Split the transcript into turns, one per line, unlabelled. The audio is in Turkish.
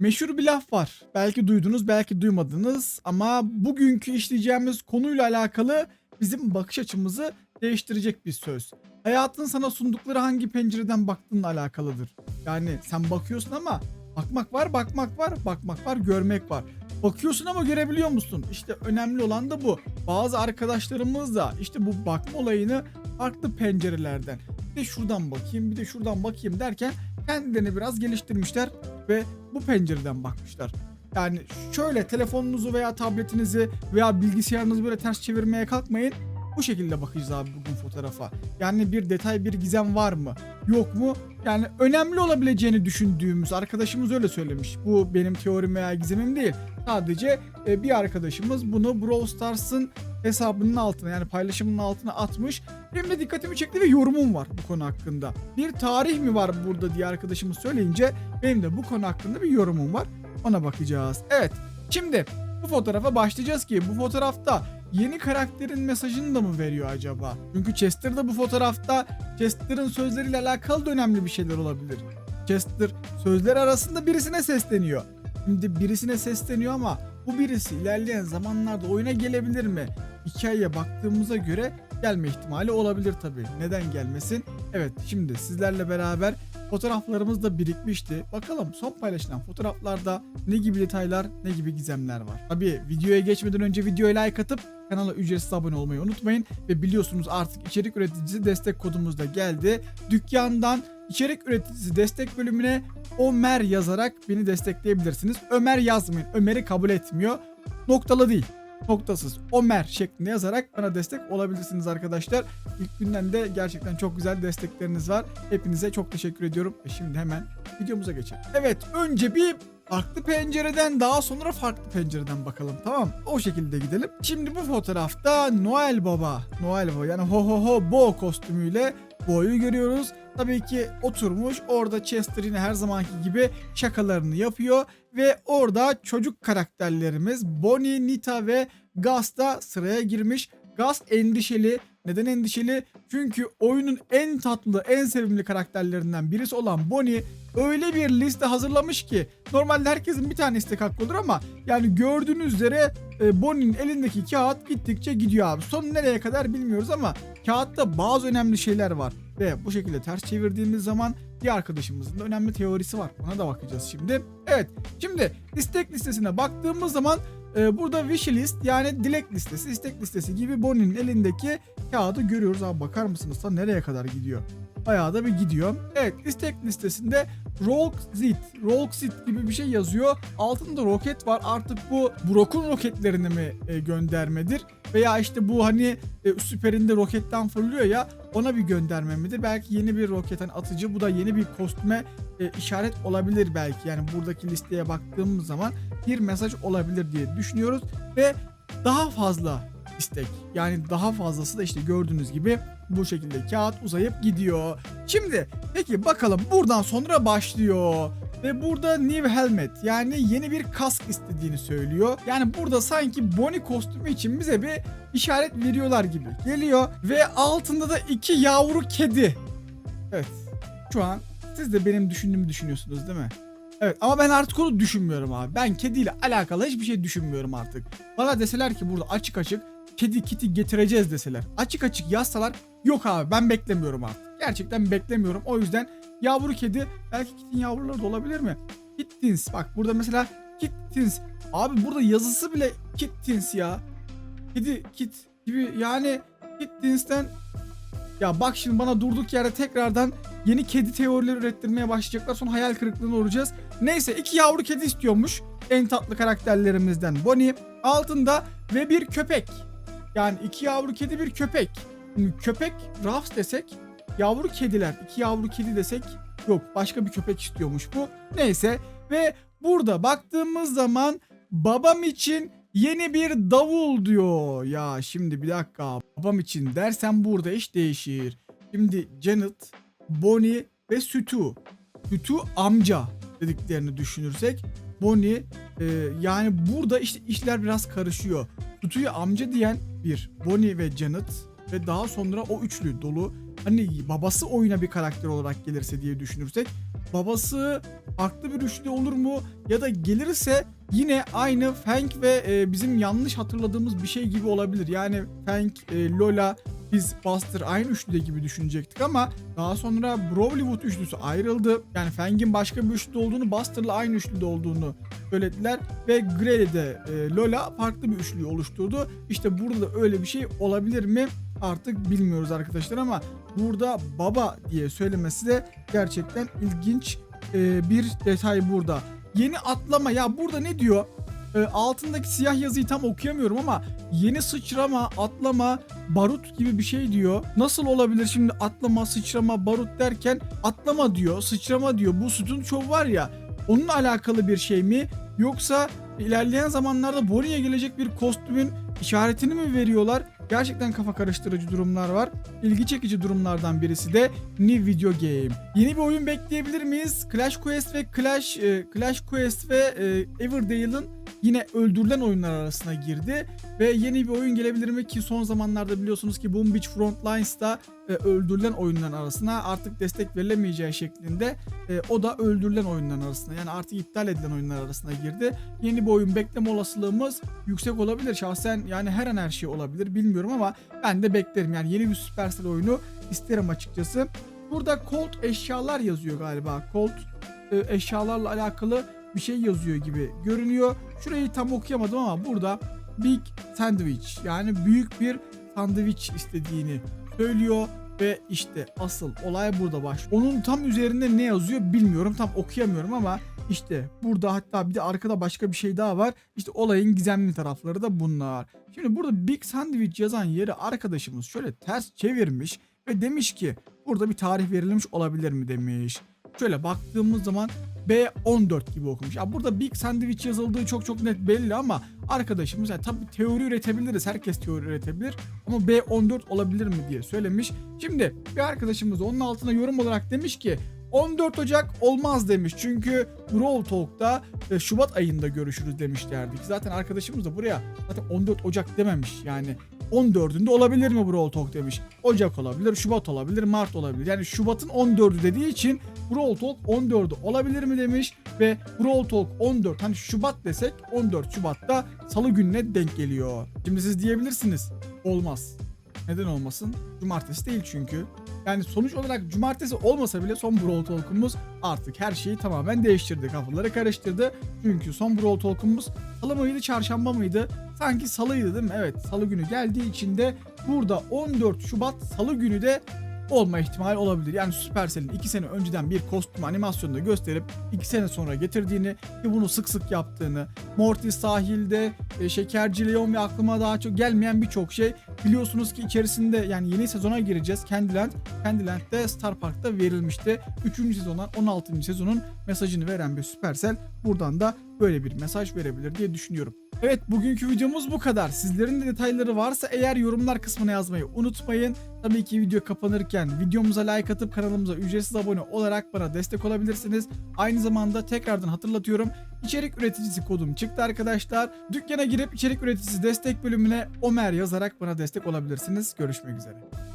Meşhur bir laf var. Belki duydunuz, belki duymadınız ama bugünkü işleyeceğimiz konuyla alakalı bizim bakış açımızı değiştirecek bir söz. Hayatın sana sundukları hangi pencereden baktığınla alakalıdır. Yani sen bakıyorsun ama bakmak var, bakmak var, bakmak var, görmek var. Bakıyorsun ama görebiliyor musun? İşte önemli olan da bu. Bazı arkadaşlarımız da işte bu bakma olayını farklı pencerelerden bir de şuradan bakayım, bir de şuradan bakayım derken kendilerini biraz geliştirmişler ve bu pencereden bakmışlar. Yani şöyle telefonunuzu veya tabletinizi veya bilgisayarınızı böyle ters çevirmeye kalkmayın. Bu şekilde bakacağız abi bugün fotoğrafa. Yani bir detay, bir gizem var mı? Yok mu? Yani önemli olabileceğini düşündüğümüz arkadaşımız öyle söylemiş. Bu benim teorim veya gizemim değil. Sadece e, bir arkadaşımız bunu Brawl Stars'ın hesabının altına yani paylaşımının altına atmış. Benim de dikkatimi çekti ve yorumum var bu konu hakkında. Bir tarih mi var burada diye arkadaşımız söyleyince benim de bu konu hakkında bir yorumum var. Ona bakacağız. Evet. Şimdi bu fotoğrafa başlayacağız ki bu fotoğrafta yeni karakterin mesajını da mı veriyor acaba? Çünkü Chester'da bu fotoğrafta Chester'ın sözleriyle alakalı da önemli bir şeyler olabilir. Chester sözler arasında birisine sesleniyor. Şimdi birisine sesleniyor ama bu birisi ilerleyen zamanlarda oyuna gelebilir mi? Hikayeye baktığımıza göre gelme ihtimali olabilir tabii. Neden gelmesin? Evet şimdi sizlerle beraber fotoğraflarımız da birikmişti. Bakalım son paylaşılan fotoğraflarda ne gibi detaylar, ne gibi gizemler var. Tabii videoya geçmeden önce videoya like atıp kanala ücretsiz abone olmayı unutmayın. Ve biliyorsunuz artık içerik üreticisi destek kodumuz da geldi. Dükkandan içerik üreticisi destek bölümüne Ömer yazarak beni destekleyebilirsiniz. Ömer yazmayın. Ömer'i kabul etmiyor. Noktalı değil noktasız Ömer şeklinde yazarak bana destek olabilirsiniz arkadaşlar. İlk günden de gerçekten çok güzel destekleriniz var. Hepinize çok teşekkür ediyorum. E şimdi hemen videomuza geçelim. Evet önce bir farklı pencereden daha sonra farklı pencereden bakalım tamam O şekilde gidelim. Şimdi bu fotoğrafta Noel Baba, Noel Baba yani ho ho ho bo kostümüyle Bo'yu görüyoruz. Tabii ki oturmuş orada Chester yine her zamanki gibi şakalarını yapıyor ve orada çocuk karakterlerimiz Bonnie, Nita ve Gus da sıraya girmiş. Gus endişeli. Neden endişeli? Çünkü oyunun en tatlı, en sevimli karakterlerinden birisi olan Bonnie öyle bir liste hazırlamış ki normalde herkesin bir tane istek hakkı olur ama yani gördüğünüz üzere e, Bonnie'nin elindeki kağıt gittikçe gidiyor abi. Son nereye kadar bilmiyoruz ama kağıtta bazı önemli şeyler var. Ve bu şekilde ters çevirdiğimiz zaman bir arkadaşımızın da önemli teorisi var. Ona da bakacağız şimdi. Evet şimdi istek listesine baktığımız zaman e, burada wish list yani dilek listesi, istek listesi gibi Bonnie'nin elindeki kağıdı görüyoruz. Abi bakar mısınız da nereye kadar gidiyor? Bayağı da bir gidiyor. Evet istek listesinde Rockzit, Rockzit gibi bir şey yazıyor. Altında roket var. Artık bu Brock'un roketlerini mi e, göndermedir? Veya işte bu hani e, süperinde roketten fırlıyor ya ona bir gönderme midir? Belki yeni bir roket hani atıcı bu da yeni bir kostüme e, işaret olabilir belki. Yani buradaki listeye baktığımız zaman bir mesaj olabilir diye düşünüyoruz ve daha fazla istek. Yani daha fazlası da işte gördüğünüz gibi bu şekilde kağıt uzayıp gidiyor. Şimdi peki bakalım buradan sonra başlıyor. Ve burada new helmet yani yeni bir kask istediğini söylüyor. Yani burada sanki Bonnie kostümü için bize bir işaret veriyorlar gibi geliyor. Ve altında da iki yavru kedi. Evet şu an siz de benim düşündüğümü düşünüyorsunuz değil mi? Evet ama ben artık onu düşünmüyorum abi. Ben kediyle alakalı hiçbir şey düşünmüyorum artık. Bana deseler ki burada açık açık kedi kiti getireceğiz deseler. Açık açık yazsalar yok abi ben beklemiyorum artık. Gerçekten beklemiyorum. O yüzden yavru kedi belki kitin yavruları da olabilir mi? Kittins bak burada mesela kittins. Abi burada yazısı bile kittins ya. Kedi kit gibi yani kittins'ten ya bak şimdi bana durduk yerde tekrardan yeni kedi teorileri ürettirmeye başlayacaklar. Sonra hayal kırıklığına uğrayacağız. Neyse iki yavru kedi istiyormuş. En tatlı karakterlerimizden Bonnie. Altında ve bir köpek. Yani iki yavru kedi bir köpek. Şimdi köpek Ruffs desek yavru kediler iki yavru kedi desek yok başka bir köpek istiyormuş bu. Neyse ve burada baktığımız zaman babam için yeni bir davul diyor. Ya şimdi bir dakika babam için dersen burada iş değişir. Şimdi Janet, Bonnie ve Sütü. Sütü amca dediklerini düşünürsek Bonnie e, yani burada işte işler biraz karışıyor. Sütü'ye amca diyen bir Bonnie ve Janet ve daha sonra o üçlü dolu hani babası oyuna bir karakter olarak gelirse diye düşünürsek babası farklı bir üçlü olur mu ya da gelirse yine aynı Fang ve e, bizim yanlış hatırladığımız bir şey gibi olabilir. Yani Fang, e, Lola, biz Buster aynı üçlüde gibi düşünecektik ama daha sonra Brawlywood üçlüsü ayrıldı. Yani Fang'in başka bir üçlüde olduğunu, Buster'la aynı üçlüde olduğunu söylediler ve Grey de e, Lola farklı bir üçlüyü oluşturdu. İşte burada da öyle bir şey olabilir mi? Artık bilmiyoruz arkadaşlar ama burada baba diye söylemesi de gerçekten ilginç e, bir detay burada. Yeni atlama ya burada ne diyor? E, altındaki siyah yazıyı tam okuyamıyorum ama yeni sıçrama, atlama, barut gibi bir şey diyor. Nasıl olabilir şimdi atlama, sıçrama, barut derken atlama diyor, sıçrama diyor. Bu sütun çoğu var ya onunla alakalı bir şey mi? Yoksa ilerleyen zamanlarda Bonnie'ye gelecek bir kostümün işaretini mi veriyorlar? Gerçekten kafa karıştırıcı durumlar var. İlgi çekici durumlardan birisi de New Video Game. Yeni bir oyun bekleyebilir miyiz? Clash Quest ve Clash e, Clash Quest ve e, Everdale'ın yine öldürülen oyunlar arasına girdi ve yeni bir oyun gelebilir mi ki son zamanlarda biliyorsunuz ki Boom Beach Frontlines'ta e, öldürülen oyunların arasına artık destek verilemeyeceği şeklinde e, o da öldürülen oyunların arasına yani artık iptal edilen oyunlar arasına girdi. Yeni bir oyun bekleme olasılığımız yüksek olabilir. Şahsen yani her an her şey olabilir bilmiyorum ama ben de beklerim. Yani yeni bir Supercell oyunu isterim açıkçası. Burada Colt eşyalar yazıyor galiba. Colt e, eşyalarla alakalı bir şey yazıyor gibi görünüyor. Şurayı tam okuyamadım ama burada Big Sandwich yani büyük bir sandviç istediğini söylüyor ve işte asıl olay burada baş. Onun tam üzerinde ne yazıyor bilmiyorum. Tam okuyamıyorum ama işte burada hatta bir de arkada başka bir şey daha var. İşte olayın gizemli tarafları da bunlar. Şimdi burada Big Sandwich yazan yeri arkadaşımız şöyle ters çevirmiş ve demiş ki burada bir tarih verilmiş olabilir mi demiş. Şöyle baktığımız zaman B14 gibi okumuş. Ya burada Big Sandwich yazıldığı çok çok net belli ama arkadaşımız yani tabii teori üretebiliriz. Herkes teori üretebilir. Ama B14 olabilir mi diye söylemiş. Şimdi bir arkadaşımız onun altına yorum olarak demiş ki 14 Ocak olmaz demiş. Çünkü Brawl Talk'ta e, Şubat ayında görüşürüz demişlerdi. Zaten arkadaşımız da buraya zaten 14 Ocak dememiş. Yani 14'ünde olabilir mi Brawl Talk demiş. Ocak olabilir, Şubat olabilir, Mart olabilir. Yani Şubat'ın 14'ü dediği için Brawl Talk 14'ü olabilir mi demiş ve Brawl Talk 14 hani Şubat desek 14 Şubat'ta Salı gününe denk geliyor. Şimdi siz diyebilirsiniz olmaz. Neden olmasın? Cumartesi değil çünkü. Yani sonuç olarak cumartesi olmasa bile son Brawl Talk'umuz artık her şeyi tamamen değiştirdi. Kafaları karıştırdı. Çünkü son Brawl Talk'umuz salı mıydı çarşamba mıydı? Sanki salıydı değil mi? Evet salı günü geldiği için de burada 14 Şubat salı günü de olma ihtimali olabilir. Yani Supercell'in 2 sene önceden bir kostüm animasyonunda gösterip 2 sene sonra getirdiğini ve bunu sık sık yaptığını, Mortis sahilde, e, Şekerci Leon ve aklıma daha çok gelmeyen birçok şey biliyorsunuz ki içerisinde yani yeni sezona gireceğiz. Candyland, Candyland'de Star Park'ta verilmişti. 3. sezondan 16. sezonun mesajını veren bir Supercell buradan da böyle bir mesaj verebilir diye düşünüyorum. Evet bugünkü videomuz bu kadar. Sizlerin de detayları varsa eğer yorumlar kısmına yazmayı unutmayın. Tabii ki video kapanırken videomuza like atıp kanalımıza ücretsiz abone olarak bana destek olabilirsiniz. Aynı zamanda tekrardan hatırlatıyorum. İçerik üreticisi kodum çıktı arkadaşlar. Dükkana girip içerik üreticisi destek bölümüne Omer yazarak bana destek olabilirsiniz. Görüşmek üzere.